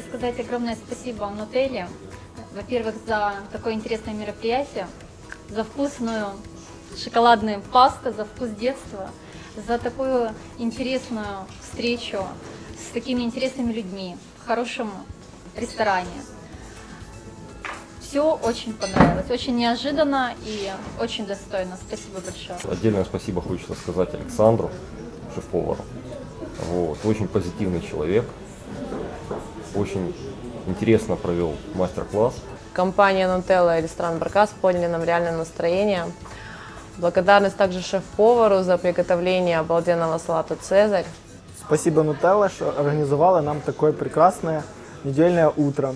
сказать огромное спасибо Нутелле. Во-первых, за такое интересное мероприятие, за вкусную шоколадную пасту, за вкус детства, за такую интересную встречу с такими интересными людьми в хорошем ресторане. Все очень понравилось, очень неожиданно и очень достойно. Спасибо большое. Отдельное спасибо хочется сказать Александру, шеф-повару. Вот. Очень позитивный человек. Очень интересно провел мастер-класс. Компания Нутелла и ресторан Баркас подняли нам реальное настроение. Благодарность также шеф-повару за приготовление обалденного салата «Цезарь». Спасибо Нутелла, що організували нам таке прекрасне недільне утро.